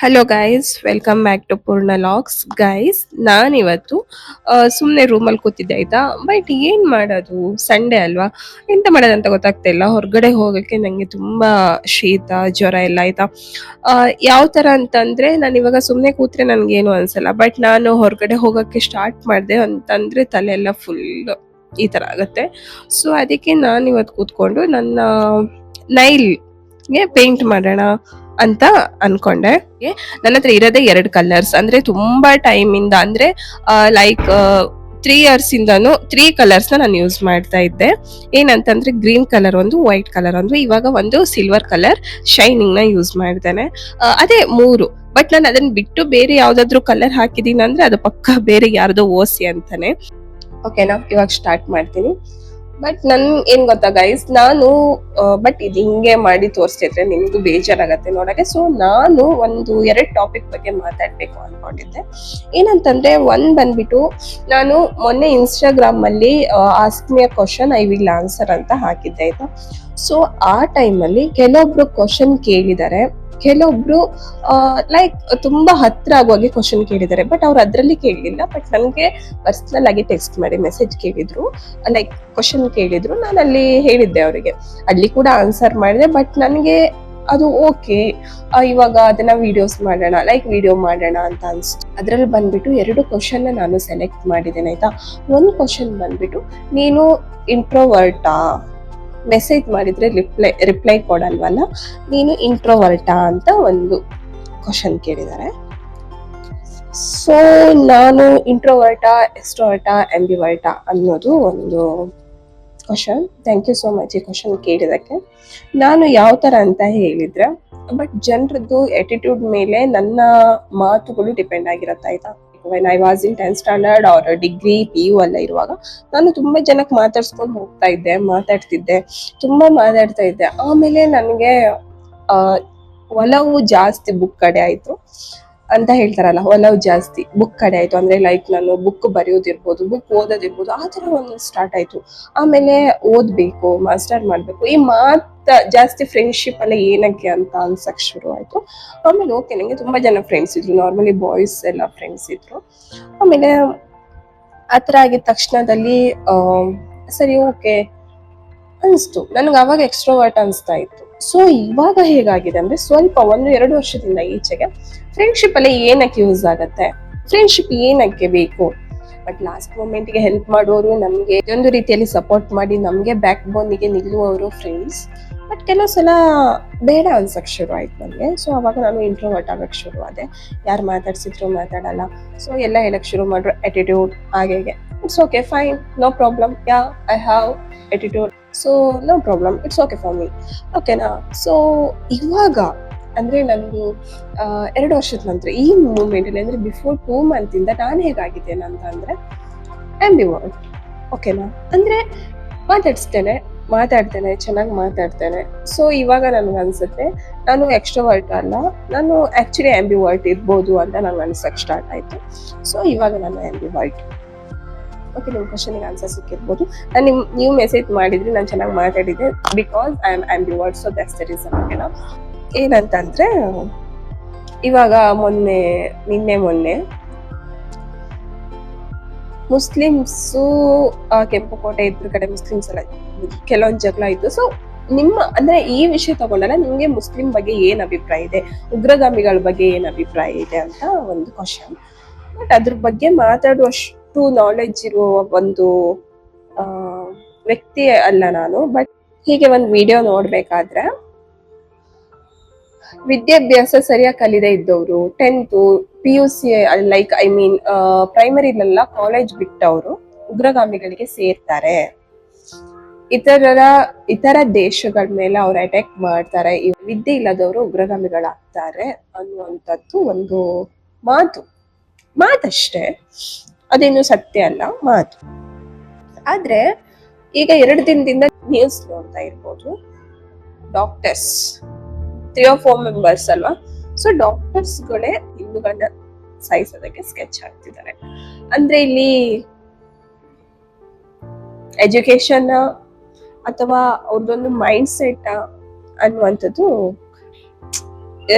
Hello guys welcome back to Poorna vlogs guys ನಾನಿವತ್ತು ಸುಮ್ಮನೆ ರೂಮಲ್ಲಿ ಕೂತಿದ್ದೆ, ಆಯ್ತಾ? ಬಟ್ ಏನ್ ಮಾಡೋದು? ಸಂಡೇ ಅಲ್ವಾ? ಎಂತ ಮಾಡೋದಂತ ಗೊತ್ತಾಗ್ತಾ ಇಲ್ಲ. ಹೊರಗಡೆ ಹೋಗಕ್ಕೆ ನಂಗೆ ತುಂಬಾ ಶೀತ, ಜ್ವರ ಎಲ್ಲ, ಆಯಿತಾ? ಯಾವ ತರ ಅಂತಂದ್ರೆ, ನಾನು ಇವಾಗ ಸುಮ್ಮನೆ ಕೂತ್ರೆ ನನಗೇನು ಅನ್ಸಲ್ಲ. ಬಟ್ ನಾನು ಹೊರಗಡೆ ಹೋಗಕ್ಕೆ ಸ್ಟಾರ್ಟ್ ಮಾಡಿದೆ ಅಂತಂದ್ರೆ ತಲೆ ಎಲ್ಲ ಫುಲ್ ಈ ತರ ಆಗುತ್ತೆ. ಸೊ ಅದಕ್ಕೆ ನಾನು ಇವತ್ತು ಕೂತ್ಕೊಂಡು ನನ್ನ ನೈಲ್ಗೆ ಪೇಂಟ್ ಮಾಡೋಣ. ಅಂತ ಅನ್ಕೊಂಡೆ. ನನ್ನ ಹತ್ರ ಇರೋದೇ ಎರಡು ಕಲರ್ಸ್ ಅಂದ್ರೆ ತುಂಬಾ ಟೈಮ್ ಇಂದ, ಅಂದ್ರೆ ಲೈಕ್ ತ್ರೀ ಇಯರ್ಸ್ ಇಂದಾನು ತ್ರೀ ಕಲರ್ಸ್ನ ನಾನು ಯೂಸ್ ಮಾಡ್ತಾ ಇದ್ದೆ. ಏನಂತಂದ್ರೆ ಗ್ರೀನ್ ಕಲರ್ ಒಂದು ವೈಟ್ ಕಲರ್ ಒಂದು. ಇವಾಗ ಒಂದು ಸಿಲ್ವರ್ ಕಲರ್ ಶೈನಿಂಗ್ನ ಯೂಸ್ ಮಾಡ್ತೇನೆ. ಅದೇ ಮೂರು. ಬಟ್ ನಾನು ಅದನ್ನ ಬಿಟ್ಟು ಬೇರೆ ಯಾವ್ದಾದ್ರು ಕಲರ್ ಹಾಕಿದೀನಿ ಅಂದ್ರೆ ಅದು ಪಕ್ಕ ಬೇರೆ ಯಾರ್ದೋ ಓಸಿ ಅಂತಾನೆ. ಓಕೆನಾ ಇವಾಗ ಸ್ಟಾರ್ಟ್ ಮಾಡ್ತೀನಿ. ಬಟ್ ನನ್ ಏನ್ ಗೊತ್ತಾ ಗೈಸ್ ನಾನು ಬಟ್ ಇದು ಹಿಂಗೆ ಮಾಡಿ ತೋರಿಸ್ತಿದ್ರೆ ನಿಮ್ಗೂ ಬೇಜಾರಾಗತ್ತೆ ನೋಡಕ್ಕೆ. ಸೊ ನಾನು ಒಂದು ಎರಡು ಟಾಪಿಕ್ ಬಗ್ಗೆ ಮಾತಾಡ್ಬೇಕು ಅನ್ಕೊಂಡಿದ್ದೆ. ಏನಂತಂದ್ರೆ ಒಂದ್ ಬಂದ್ಬಿಟ್ಟು ನಾನು ಮೊನ್ನೆ ಇನ್ಸ್ಟಾಗ್ರಾಮ್ ಅಲ್ಲಿ ask me a question I will answer ಅಂತ ಹಾಕಿದ್ದೆ ಆಯ್ತಾ? ಸೊ ಆ ಟೈಮಲ್ಲಿ ಕೆಲವೊಬ್ರು ಕ್ವಶನ್ ಕೇಳಿದ್ದಾರೆ. ಕೆಲವೊಬ್ರು ಲೈಕ್ ತುಂಬಾ ಹತ್ರ ಆಗುವಾಗೆ ಕ್ವಶನ್ ಕೇಳಿದ್ದಾರೆ. ಬಟ್ ಅವ್ರು ಅದ್ರಲ್ಲಿ ಕೇಳಲಿಲ್ಲ. ಬಟ್ ನನಗೆ ಪರ್ಸ್ನಲ್ ಆಗಿ ಟೆಕ್ಸ್ಟ್ ಮಾಡಿ ಮೆಸೇಜ್ ಕೇಳಿದ್ರು. ಲೈಕ್ ಕ್ವಶನ್ ಕೇಳಿದ್ರು. ನಾನು ಅಲ್ಲಿ ಹೇಳಿದ್ದೆ ಅವರಿಗೆ. ಅಲ್ಲಿ ಕೂಡ ಆನ್ಸರ್ ಮಾಡಿದೆ. ಬಟ್ ನನಗೆ ಅದು ಓಕೆ ಇವಾಗ ಅದನ್ನ ವಿಡಿಯೋಸ್ ಮಾಡೋಣ ಲೈಕ್ ವಿಡಿಯೋ ಮಾಡೋಣ ಅಂತ ಅನ್ಸ್ತು. ಅದ್ರಲ್ಲಿ ಬಂದ್ಬಿಟ್ಟು ಎರಡು ಕ್ವಶನ್ ನಾನು ಸೆಲೆಕ್ಟ್ ಮಾಡಿದ್ದೇನೆ, ಆಯ್ತಾ? ಒಂದು ಕ್ವಶನ್ ಬಂದ್ಬಿಟ್ಟು, ನೀನು ಇಂಟ್ರೋವರ್ಟಾ ಮೆಸೇಜ್ ಮಾಡಿದ್ರೆ ರಿಪ್ಲೈ ರಿಪ್ಲೈ ಕೊಡಲ್ವಲ್ಲ? ನೀನು ಇಂಟ್ರೋವರ್ಟಾ ಅಂತ ಒಂದು ಕ್ವಶನ್ ಕೇಳಿದ್ದಾರೆ ಸೊ ನಾನು ಇಂಟ್ರೋವರ್ಟಾ ಎಕ್ಸ್ಟ್ರೋವರ್ಟಾ ಎಂಬಿವರ್ಟಾ ಅನ್ನೋದು ಒಂದು question thank you so much ಈ ಕ್ವಶನ್ ಕೇಳಿದಕ್ಕೆ ನಾನು ಯಾವ ಥರ ಅಂತ ಹೇಳಿದ್ರೆ ಬಟ್ ಜನರದ್ದು ಆಟಿಟ್ಯೂಡ್ ಮೇಲೆ ನನ್ನ ಮಾತುಗಳು ಡಿಪೆಂಡ್ ಆಗಿರತ್ತೆ, ಆಯ್ತಾ? When I was in ten standard ಅವ್ರ ಡಿಗ್ರಿ ಪಿ ಯು ಎಲ್ಲ ಇರುವಾಗ, ನಾನು ತುಂಬಾ ಜನಕ್ಕೆ ಮಾತಾಡ್ಸ್ಕೊಂಡು ಹೋಗ್ತಾ ಇದ್ದೆ, ಮಾತಾಡ್ತಿದ್ದೆ, ತುಂಬಾ ಮಾತಾಡ್ತಾ ಇದ್ದೆ. ಆಮೇಲೆ ನನಗೆ ಒಲವು ಜಾಸ್ತಿ ಬುಕ್ ಕಡೆ ಆಯ್ತು. ಅಂತ ಹೇಳ್ತಾರಲ್ಲ ಒಲವು ಜಾಸ್ತಿ ಬುಕ್ ಕಡೆ ಆಯ್ತು, ಅಂದ್ರೆ ಲೈಕ್ ನಾನು ಬುಕ್ ಬರೆಯೋದಿರ್ಬೋದು ಬುಕ್ ಓದೋದಿರ್ಬೋದು, ಆ ತರ ಒಂದು ಸ್ಟಾರ್ಟ್ ಆಯ್ತು. ಆಮೇಲೆ ಓದ್ಬೇಕು ಮಾಸ್ಟರ್ ಮಾಡ್ಬೇಕು, ಈ ಮಾತ ಜಾಸ್ತಿ ಫ್ರೆಂಡ್ಶಿಪ್ ಅಲ್ಲ ಏನಕ್ಕೆ ಅಂತ ಅನ್ಸಕ್ ಶುರು ಆಯ್ತು. ಆಮೇಲೆ ಓಕೆ ನಂಗೆ ತುಂಬಾ ಜನ ಫ್ರೆಂಡ್ಸ್ ಇದ್ರು ನಾರ್ಮಲಿ ಬಾಯ್ಸ್ ಎಲ್ಲ ಫ್ರೆಂಡ್ಸ್ ಇದ್ರು. ಆಮೇಲೆ ಆ ತರ ಆಗಿದ ತಕ್ಷಣದಲ್ಲಿ ಸರಿ ಓಕೆ ಅನಿಸ್ತು. ನನಗೆ ಅವಾಗ ಎಕ್ಸ್ಟ್ರೋವರ್ಟ್ ಅನಿಸ್ತಾ ಇತ್ತು. ಸೊ ಇವಾಗ ಹೇಗಾಗಿದೆ ಅಂದ್ರೆ, ಸ್ವಲ್ಪ ಒಂದು ಎರಡು ವರ್ಷದಿಂದ ಈಚೆಗೆ ಫ್ರೆಂಡ್ಶಿಪ್ ಅಲ್ಲಿ ಏನಕ್ಕೆ ಯೂಸ್ ಆಗತ್ತೆ? ಫ್ರೆಂಡ್ಶಿಪ್ ಏನಕ್ಕೆ ಬೇಕು ಬಟ್ ಲಾಸ್ಟ್ ಮೂಮೆಂಟ್ಗೆ ಹೆಲ್ಪ್ ಮಾಡೋರು ನಮಗೆ ಒಂದು ರೀತಿಯಲ್ಲಿ ಸಪೋರ್ಟ್ ಮಾಡಿ ನಮಗೆ ಬ್ಯಾಕ್ ಬೋನಿಗೆ ನಿಲ್ಲುವವರು ಫ್ರೆಂಡ್ಸ್ ಬಟ್ ಕೆಲವು ಸಲ ಬೇಡ ಅನ್ಸಕ್ಕೆ ಶುರು ಆಯ್ತು ನನಗೆ ಸೊ ಅವಾಗ ನಾನು ಇಂಟ್ರೋವರ್ಟ್ ಆಗಕ್ಕೆ ಶುರು ಆದೆ ಯಾರು ಮಾತಾಡ್ಸಿದ್ರು ಮಾತಾಡಲ್ಲ. ಸೊ ಎಲ್ಲ ಹೇಳಕ್ ಶುರು ಮಾಡ್ರು ಆಟಿಟ್ಯೂಡ್ ಹಾಗೆ it's okay fine no problem yeah I have attitude so no problem it's okay for me ಓಕೆನಾ ಸೊ ಇವಾಗ ಅಂದ್ರೆ ನಂದು ಎರಡು ವರ್ಷದ ನಂತರ, ಈ ಮೂಮೆಂಟ್ ಅಲ್ಲಿ ಅಂದ್ರೆ ಬಿಫೋರ್ ಟೂ ಮಂತ್ ಇಂದ ನಾನು ಹೇಗಾಗಿದ್ದೇನೆ ಅಂತ ಅಂದ್ರೆ ಆಂಬಿವರ್ಟ್ ಓಕೆನಾ ಅಂದ್ರೆ ಮಾತಾಡಿಸ್ತೇನೆ, ಮಾತಾಡ್ತೇನೆ, ಚೆನ್ನಾಗಿ ಮಾತಾಡ್ತೇನೆ. ಸೊ ಇವಾಗ ನನ್ಗೆ ಅನ್ಸುತ್ತೆ, ನಾನು ಎಕ್ಸ್ಟ್ರೋವರ್ಟ್ ಅಲ್ಲ, ನಾನು ಆಕ್ಚುಲಿ ಆಂಬಿವರ್ಟ್ ಇರ್ಬೋದು ಅಂತ ನಂಗೆ ಅನ್ಸಕ್ ಸ್ಟಾರ್ಟ್ ಆಯ್ತು. ಸೊ ಇವಾಗ ನಾನು ಆಂಬಿವರ್ಟ್ ಓಕೆ ನಿಮ್ಮ ಕ್ವಶನಿಗೆ ಆನ್ಸರ್ ಸಿಕ್ಕಿರ್ಬೋದು. ನಾನು ನಿಮ್ಮ ನೀವು ಮೆಸೇಜ್ ಮಾಡಿದ್ರಿ ನಾನು ಚೆನ್ನಾಗಿ ಮಾತಾಡಿದ್ದೆ because I am ambivert so that's the reason ಓಕೆನಾ ಏನಂತಂದ್ರೆ, ಇವಾಗ ಮೊನ್ನೆ, ನಿನ್ನೆ ಮೊನ್ನೆ, ಮುಸ್ಲಿಮ್ಸು ಕೆಂಪುಕೋಟೆ ಇದ್ರ ಕಡೆ ಮುಸ್ಲಿಮ್ಸ್ ಎಲ್ಲ ಕೆಲವೊಂದು ಜಗಳ ಇತ್ತು. ಸೊ ನಿಮ್ಮ, ಅಂದ್ರೆ ಈ ವಿಷಯ ತಗೊಂಡಾಗ ನಿಮ್ಗೆ ಮುಸ್ಲಿಂ ಬಗ್ಗೆ ಏನ್ ಅಭಿಪ್ರಾಯ ಇದೆ? ಉಗ್ರಗಾಮಿಗಳ ಬಗ್ಗೆ ಏನ್ ಅಭಿಪ್ರಾಯ ಇದೆ ಅಂತ ಒಂದು ಕ್ವಶನ್ ಬಟ್ ಅದ್ರ ಬಗ್ಗೆ ಮಾತಾಡುವಷ್ಟು ನಾಲೆಡ್ಜ್ ಇರುವ ಒಂದು ವ್ಯಕ್ತಿ ಅಲ್ಲ ನಾನು. ಬಟ್ ಹೀಗೆ ಒಂದು ವಿಡಿಯೋ ನೋಡ್ಬೇಕಾದ್ರೆ ವಿದ್ಯಾಭ್ಯಾಸ ಸರಿಯಾಗಿ ಕಲಿದೇ ಇದ್ದವರು tenth P U C like I mean ಪ್ರೈಮರಿಲೆಲ್ಲ college ಬಿಟ್ಟವರು ಉಗ್ರಗಾಮಿಗಳಿಗೆ ಸೇರ್ತಾರೆ. ಇತರರ, ಇತರ ದೇಶಗಳ ಮೇಲೆ ಅವ್ರು ಅಟ್ಯಾಕ್ ಮಾಡ್ತಾರೆ. ವಿದ್ಯೆ ಇಲ್ಲದವರು ಉಗ್ರಗಾಮಿಗಳಾಗ್ತಾರೆ ಅನ್ನುವಂಥದ್ದು ಒಂದು ಮಾತು. ಮಾತಷ್ಟೇ. ಅದೇನು ಸತ್ಯ ಅಲ್ಲ, ಮಾತು. ಆದ್ರೆ, ಈಗ ಎರಡು ದಿನದಿಂದ ನ್ಯೂಸ್ ನೋಡ್ತಾ ಇರ್ಬೋದು doctors three or four members ಅಲ್ವಾ? ಸೊ ಡಾಕ್ಟರ್ಸ್ಗಳೇ ಹಿಂದೂಗಳನ್ನ ಸಾಯಿಸೋದಕ್ಕೆ ಸ್ಕೆಚ್ ಹಾಕ್ತಿದ್ದಾರೆ. ಅಂದ್ರೆ ಇಲ್ಲಿ ಎಜುಕೇಶನ್ ಅಥವಾ ಅವ್ರದ್ದೊಂದು ಮೈಂಡ್ ಸೆಟ್ ಅನ್ನುವಂಥದ್ದು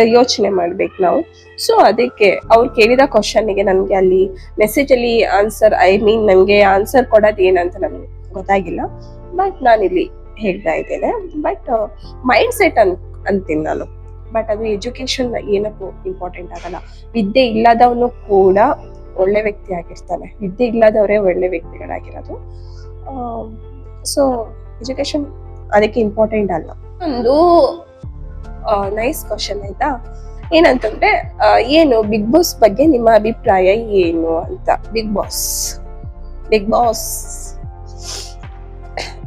ಯೋಚನೆ ಮಾಡ್ಬೇಕು ನಾವು. ಸೊ ಅದಕ್ಕೆ ಅವ್ರು ಕೇಳಿದ ಕ್ವಶನ್ಗೆ ನನಗೆ ಅಲ್ಲಿ ಮೆಸೇಜ್ ಅಲ್ಲಿ ಆನ್ಸರ್ ಐ ಮೀನ್ ನಮಗೆ ಆನ್ಸರ್ ಕೊಡೋದು ಏನಂತ ನನಗೆ ಗೊತ್ತಾಗಿಲ್ಲ. ಬಟ್ ನಾನಿಲ್ಲಿ ಹೇಳ್ತಾ ಇದ್ದೇನೆ. ಬಟ್ ಮೈಂಡ್ ಸೆಟ್ ಅನ್ ಅಂತೀನಿ ನಾನು ಬಟ್ ಅದು ಎಜುಕೇಶನ್ ಏನಕ್ಕೂ ಇಂಪಾರ್ಟೆಂಟ್ ಆಗಲ್ಲ. ವಿದ್ಯೆ ಇಲ್ಲದವನು ಕೂಡ ಒಳ್ಳೆ ವ್ಯಕ್ತಿ ಆಗಿರ್ತಾನೆ. ವಿದ್ಯೆ ಇಲ್ಲದವರೇ ಒಳ್ಳೆ ವ್ಯಕ್ತಿಗಳಾಗಿರೋದು. ಸೊ ಎಜುಕೇಶನ್ ಅದಕ್ಕೆ ಇಂಪಾರ್ಟೆಂಟ್ ಅಲ್ಲ. ಒಂದು ನೈಸ್ ಕ್ವಶನ್ ಆಯ್ತಾ? ಏನಂತಂದ್ರೆ ಏನು ಬಿಗ್ ಬಾಸ್ ಬಗ್ಗೆ ನಿಮ್ಮ ಅಭಿಪ್ರಾಯ ಏನು ಅಂತ? ಬಿಗ್ ಬಾಸ್ ಬಿಗ್ ಬಾಸ್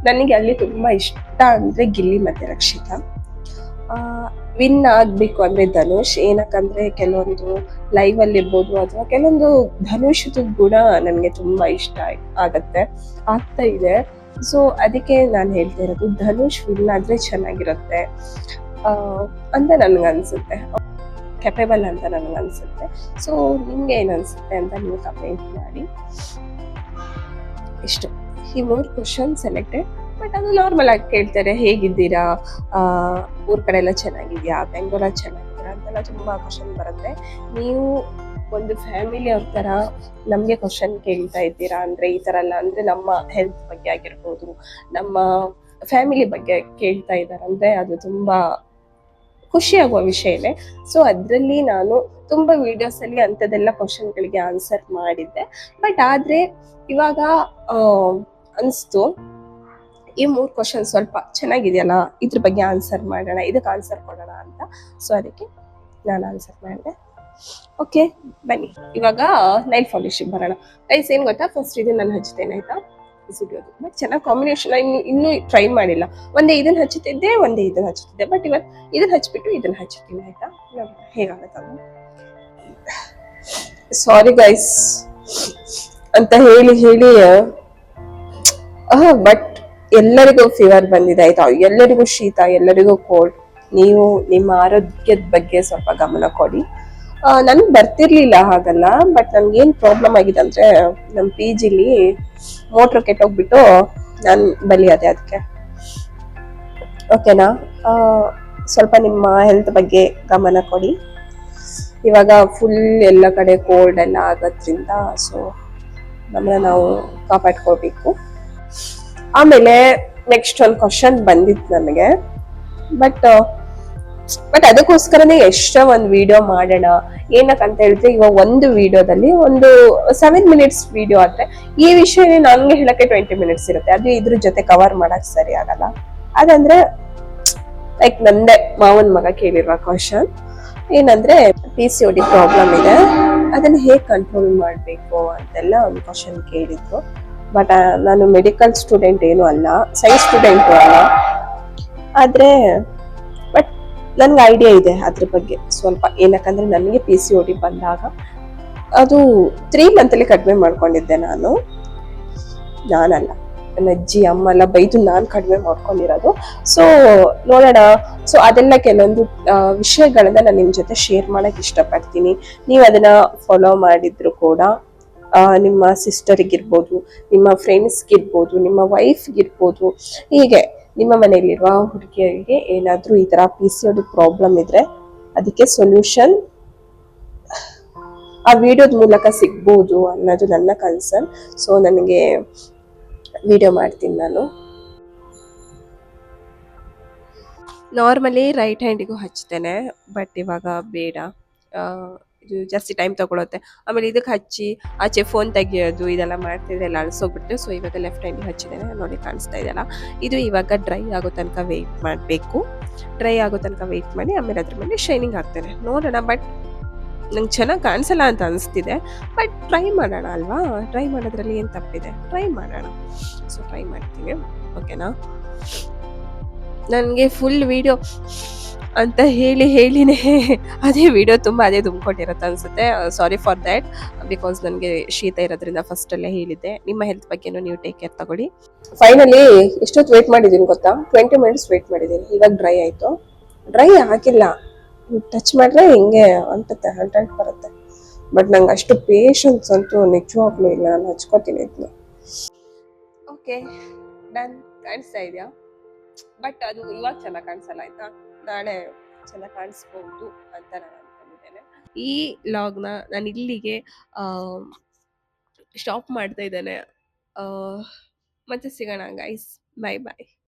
ನನಗೆ ಅಲ್ಲಿ ತುಂಬಾ ಇಷ್ಟ ಅಂದ್ರೆ ಗಿಲ್ಲಿ ಮತ್ತೆ ರಕ್ಷಿತಾ. ವಿನ್ ಆಗ್ಬೇಕು ಅಂದ್ರೆ ಧನುಷ್, ಏನಕ್ಕಂದ್ರೆ ಕೆಲವೊಂದು ಲೈವ್ ಅಲ್ಲಿ ಇರ್ಬೋದು ಅಥವಾ ಕೆಲವೊಂದು ಧನುಷದ ಗುಣ ನನಗೆ ತುಂಬಾ ಇಷ್ಟ ಆಗ್- ಆಗತ್ತೆ, ಆಗ್ತಾ ಇದೆ. ಸೊ ಅದಕ್ಕೆ ನಾನು ಹೇಳ್ತಾ ಇರೋದು, ಧನುಷ್ ವಿನ್ ಆದ್ರೆ ಚೆನ್ನಾಗಿರುತ್ತೆ ಅಂತ ನನ್ಗೆ ಅನ್ಸುತ್ತೆ. ಕೆಪೇಬಲ್ ಅಂತ ನನಗೆ ಅನ್ಸುತ್ತೆ. ಸೊ ನಿಮ್ಗೆ ಏನನ್ಸುತ್ತೆ ಅಂತ ನೀವು ಕಮೆಂಟ್ ಮಾಡಿ. ಇಷ್ಟು. ಈ ಮೂರು ಕ್ವಶನ್ ಸೆಲೆಕ್ಟೆಡ್ ಬಟ್ ಅದು ನಾರ್ಮಲ್ ಆಗಿ ಕೇಳ್ತಾರೆ, ಹೇಗಿದ್ದೀರಾ? ಊರ್ ಕಡೆ ಎಲ್ಲ ಚೆನ್ನಾಗಿದ್ಯಾ? ಬೆಂಗಳೂರಲ್ಲಿ ಚೆನ್ನಾಗಿದ್ಯಾ ಅಂತೆಲ್ಲ ತುಂಬಾ ಕ್ವಶನ್ ಬರುತ್ತೆ. ನೀವು ಒಂದು ಫ್ಯಾಮಿಲಿ ಅವ್ರ ತರ ನಮ್ಗೆ ಕ್ವಶನ್ ಕೇಳ್ತಾ ಇದ್ದೀರಾ? ಅಂದ್ರೆ ಈ ತರ ಎಲ್ಲ ಅಂದ್ರೆ ನಮ್ಮ ಹೆಲ್ತ್ ಬಗ್ಗೆ ಆಗಿರ್ಬೋದು, ನಮ್ಮ ಫ್ಯಾಮಿಲಿ ಬಗ್ಗೆ ಕೇಳ್ತಾ ಇದ್ದಾರೆ ಅಂದ್ರೆ ಅದು ತುಂಬಾ ಖುಷಿ ಆಗುವ ವಿಷಯನೇ ಸೊ ಅದರಲ್ಲಿ ನಾನು ತುಂಬಾ ವಿಡಿಯೋಸ್ ಅಲ್ಲಿ ಅಂಥದ್ದೆಲ್ಲ ಕ್ವಶನ್ಗಳಿಗೆ ಆನ್ಸರ್ ಮಾಡಿದ್ದೆ. ಬಟ್ ಆದ್ರೆ ಇವಾಗ ಅನ್ಸ್ತು ಈ ಮೂರು ಕ್ವಶನ್ ಸ್ವಲ್ಪ ಚೆನ್ನಾಗಿದೆಯಲ್ಲ? ಇದ್ರ ಬಗ್ಗೆ ಆನ್ಸರ್ ಮಾಡೋಣ ಇದಕ್ಕೆ ಆನ್ಸರ್ ಕೊಡೋಣ ಅಂತ. ಸೊ ಅದಕ್ಕೆ ನಾನು ಆನ್ಸರ್ ಮಾಡಿದೆ. ಓಕೆ ಬನ್ನಿ. ಇವಾಗ ನೈಲ್ ಫೌಂಡೇಶನ್ ಬರೋಣ. ಗೈಸ್ ಏನು ಗೊತ್ತಾ? ಫಸ್ಟ್ ಇದು ನಾನು ಹಚ್ತೇನೆ, ಆಯ್ತಾ? ಸಿಗೋದು ಬಟ್ ಚೆನ್ನಾಗಿ ಕಾಂಬಿನೇಷನ್ ಇನ್ನು, ಇನ್ನೂ ಟ್ರೈ ಮಾಡಿಲ್ಲ. ಒಂದೇ ಇದನ್ನ ಹಚ್ಚುತ್ತಿದ್ದೆ ಒಂದೇ ಇದನ್ನ ಹಚ್ಚುತ್ತಿದ್ದೆ ಬಟ್ ಇವತ್ತು ಇದನ್ನ ಹಚ್ಬಿಟ್ಟು ಇದನ್ನ ಹಚ್ಚುತ್ತೀನಿ ಆಯ್ತಾ? ಹೇಗಾಗುತ್ತೆ ಹೇಗಾಗತ್ತಲ್ಲ ಸಾರಿ ಗೈಸ್ ಅಂತ ಹೇಳಿ ಹೇಳಿ ಬಟ್ ಎಲ್ಲರಿಗೂ ಫೀವರ್ ಬಂದಿದೆ, ಆಯ್ತಾ? ಎಲ್ಲರಿಗೂ ಶೀತ, ಎಲ್ಲರಿಗೂ ಕೋಲ್ಡ್ ನೀವು ನಿಮ್ಮ ಆರೋಗ್ಯದ ಬಗ್ಗೆ ಸ್ವಲ್ಪ ಗಮನ ಕೊಡಿ. ನನ್ಗೆ ಬರ್ತಿರ್ಲಿಲ್ಲ ಹಾಗಲ್ಲ ಬಟ್ ನಮ್ಗೆ ಏನ್ ಪ್ರಾಬ್ಲಮ್ ಆಗಿದೆ ಅಂದ್ರೆ ನಮ್ಮ ಪಿ ಜಿಲಿ ಮೋಟ್ರ್ ಕೆಟ್ಟೋಗ್ಬಿಟ್ಟು ನಾನು ಬಲಿಯಾದೆ ಅದಕ್ಕೆ ಓಕೆನಾ ಸ್ವಲ್ಪ ನಿಮ್ಮ ಹೆಲ್ತ್ ಬಗ್ಗೆ ಗಮನ ಕೊಡಿ. ಇವಾಗ ಫುಲ್ ಎಲ್ಲ ಕಡೆ ಕೋಲ್ಡ್ ಎಲ್ಲ ಆಗೋದ್ರಿಂದ ಸೊ ನಮ್ಮನ್ನ ನಾವು ಕಾಪಾಡ್ಕೋಬೇಕು ಆಮೇಲೆ ನೆಕ್ಸ್ಟ್ ಒಂದು ಕ್ವಶನ್ ಬಂದಿತ್ತು ನನಗೆ ಬಟ್ ಬಟ್ ಅದಕ್ಕೋಸ್ಕರನೇ ಎಷ್ಟೋ ಒಂದು ವಿಡಿಯೋ ಮಾಡೋಣ. ಏನಕ್ಕಂತ ಹೇಳಿದ್ರೆ, ಇವಾಗ ಒಂದು ವಿಡಿಯೋದಲ್ಲಿ ಒಂದು ಸೆವೆನ್ ಮಿನಿಟ್ಸ್ ವಿಡಿಯೋ ಆದ್ರೆ, ಈ ವಿಷಯನೇ ನನಗೆ ಹೇಳಕ್ಕೆ ಟ್ವೆಂಟಿ ಮಿನಿಟ್ಸ್ ಇರುತ್ತೆ. ಅದು ಇದ್ರ ಜೊತೆ ಕವರ್ ಮಾಡಕ್ ಸರಿ ಆಗಲ್ಲ. ಅದಂದ್ರೆ ಲೈಕ್ ನಂದೇ ಮಾವನ್ ಮಗ ಕೇಳಿರುವ ಕ್ವಶನ್ ಏನಂದ್ರೆ ಪಿ ಸಿ ಪ್ರಾಬ್ಲಮ್ ಇದೆ. ಅದನ್ನ ಹೇಗೆ ಕಂಟ್ರೋಲ್ ಮಾಡಬೇಕು ಅಂತೆಲ್ಲ ಒಂದು ಕ್ವಶನ್ ಕೇಳಿದ್ರು. ಬಟ್ ನಾನು ಮೆಡಿಕಲ್ ಸ್ಟೂಡೆಂಟ್ ಏನು ಅಲ್ಲ ಸೈನ್ಸ್ ಸ್ಟೂಡೆಂಟು ಅಲ್ಲ. ಆದ್ರೆ, ಬಟ್ ನನ್ಗೆ ಐಡಿಯಾ ಇದೆ ಅದ್ರ ಬಗ್ಗೆ. ಸ್ವಲ್ಪ ಏನಕ್ಕಂದ್ರೆ ನನಗೆ ಪಿ ಸಿ ಒ ಡಿ ಬಂದಾಗ ಅದು ತ್ರೀ ಮಂತಲ್ಲಿ ಕಡಿಮೆ ಮಾಡ್ಕೊಂಡಿದ್ದೆ ನಾನು. ನಾನಲ್ಲ. ನನ್ನ ಅಜ್ಜಿ, ಅಮ್ಮ ಎಲ್ಲ ಬೈದು ನಾನು ಕಡಿಮೆ ಮಾಡ್ಕೊಂಡಿರೋದು. ಸೊ ನೋಡೋಣ. ಸೊ ಅದೆಲ್ಲ ಕೆಲವೊಂದು ವಿಷಯಗಳನ್ನ ನಾನು ನಿಮ್ಮ ಜೊತೆ ಶೇರ್ ಮಾಡೋಕ್ಕೆ ಇಷ್ಟಪಡ್ತೀನಿ. ನೀವು ಅದನ್ನ ಫಾಲೋ ಮಾಡಿದ್ರು ಕೂಡ. ನಿಮ್ಮ ಸಿಸ್ಟರಿಗಿರ್ಬೋದು ನಿಮ್ಮ ಫ್ರೆಂಡ್ಸ್ಗಿರ್ಬೋದು ನಿಮ್ಮ ವೈಫ್ಗಿರ್ಬೋದು ಹೀಗೆ ನಿಮ್ಮ ಮನೆಯಲ್ಲಿರುವ ಹುಡುಗಿಯರಿಗೆ ಏನಾದರೂ ಈ ಥರ ಪಿ ಸಿ ಪ್ರಾಬ್ಲಮ್ ಇದ್ರೆ ಅದಕ್ಕೆ ಸೊಲ್ಯೂಷನ್ ಆ ವಿಡಿಯೋದ ಮೂಲಕ ಸಿಗ್ಬೋದು ಅನ್ನೋದು ನನ್ನ ಕನ್ಸರ್ನ್ ಸೊ ನನಗೆ ವಿಡಿಯೋ ಮಾಡ್ತೀನಿ ನಾನು. ನಾರ್ಮಲಿ ರೈಟ್ ಹ್ಯಾಂಡಿಗೂ ಹಚ್ತೇನೆ ಬಟ್ ಇವಾಗ ಬೇಡ. ಇದು ಜಾಸ್ತಿ ಟೈಮ್ ತಗೊಳುತ್ತೆ. ಆಮೇಲೆ ಇದಕ್ಕೆ ಹಚ್ಚಿ, ಆಚೆ ಫೋನ್ ತೆಗಿಯೋದು, ಇದೆಲ್ಲ ಮಾಡ್ತಿದ್ರೆ ಎಲ್ಲ ಅಳಿಸೋಗ್ಬಿಟ್ಟು ಸೊ ಇವಾಗ ಲೆಫ್ಟ್ ಹ್ಯಾಂಡಿಗೆ ಹಚ್ಚಿದ್ದೇನೆ, ನೋಡಿ ಕಾಣಿಸ್ತಾ ಇದೆಯಲ್ಲ. ಇದು ಇವಾಗ ಡ್ರೈ ಆಗೋ ತನಕ ವೆಯ್ಟ್ ಮಾಡಬೇಕು. ಡ್ರೈ ಆಗೋ ತನಕ ವೆಯ್ಟ್ ಮಾಡಿ, ಆಮೇಲೆ ಅದ್ರ ಮೇಲೆ ಶೈನಿಂಗ್ ಹಾಕ್ತೇನೆ. ನೋಡೋಣ ಬಟ್ ನಂಗೆ ಚೆನ್ನಾಗಿ ಕಾಣಿಸಲ್ಲ ಅಂತ ಅನಿಸ್ತಿದೆ. ಬಟ್ ಟ್ರೈ ಮಾಡೋಣ ಅಲ್ವಾ? ಟ್ರೈ ಮಾಡೋದ್ರಲ್ಲಿ ಏನು ತಪ್ಪಿದೆ? ಟ್ರೈ ಮಾಡೋಣ. ಸೊ ಟ್ರೈ ಮಾಡ್ತೀನಿ. ಓಕೆನಾ ನನಗೆ ಫುಲ್ ವಿಡಿಯೋ ಅಂತ ಹೇಳಿ ಹೇಳಿನೇ ಅದೇ ವಿಡಿಯೋ ತುಂಬ ಅದೇ ತುಂಬಿಕೊಂಡಿರುತ್ತೆ ಅನಿಸುತ್ತೆ. ಸಾರಿ ಫಾರ್ ದ್ಯಾಟ್ ಬಿಕಾಸ್ ನನಗೆ ಶೀತ ಇರೋದ್ರಿಂದ ಫಸ್ಟ್ ಅಲ್ಲೇ ಹೇಳಿದ್ದೆ. ನಿಮ್ಮ ಹೆಲ್ತ್ ಬಗ್ಗೆನೂ ನೀವು ಟೇಕ್ ಕೇರ್ ತಗೊಳ್ಳಿ. ಫೈನಲಿ ಎಷ್ಟೊತ್ತು ವೇಟ್ ಮಾಡಿದ್ದೀನಿ ಗೊತ್ತಾ? ಟ್ವೆಂಟಿ ಮಿನಿಟ್ಸ್ ವೇಟ್ ಮಾಡಿದ್ದೀನಿ ಇವಾಗ ಡ್ರೈ ಆಯಿತು. ಡ್ರೈ ಆಗಿಲ್ಲ. ಟಚ್ ಮಾಡಿದ್ರೆ ಹಿಂಗೆ ಅಂಟುತ್ತೆ ಅಂಟಂಟ್ ಬರುತ್ತೆ. ಬಟ್ ನಂಗೆ ಅಷ್ಟು ಪೇಷನ್ಸ್ ಅಂತೂ ನಿಜವಾಗ್ಲೂ ಇಲ್ಲ. ನಾನು ಹಚ್ಕೋತೀನಿ ಇದನ್ನ ಓಕೆ ನಾನು ಕಾಣಿಸ್ತಾ ಇದೆಯಾ? ಬಟ್ ಅದು ಇವಾಗ ಚೆನ್ನಾಗಿ ಕಾಣಿಸಲ್ಲ ಆಯ್ತಾ? ನಾಳೆ ಚೆನ್ನಾಗಿ ಕಾಣಿಸ್ಬಹುದು ಅಂತ ನಾನು ಅನ್ಕೊಂಡಿದ್ದೇನೆ. ಈ ಲಾಗ್ನ ನಾನು ಇಲ್ಲಿಗೆ ಸ್ಟಾಪ್ ಮಾಡ್ತಾ ಇದ್ದೇನೆ. ಮತ್ತೆ ಸಿಗೋಣ ಗೈಸ್ ಬೈ ಬಾಯ್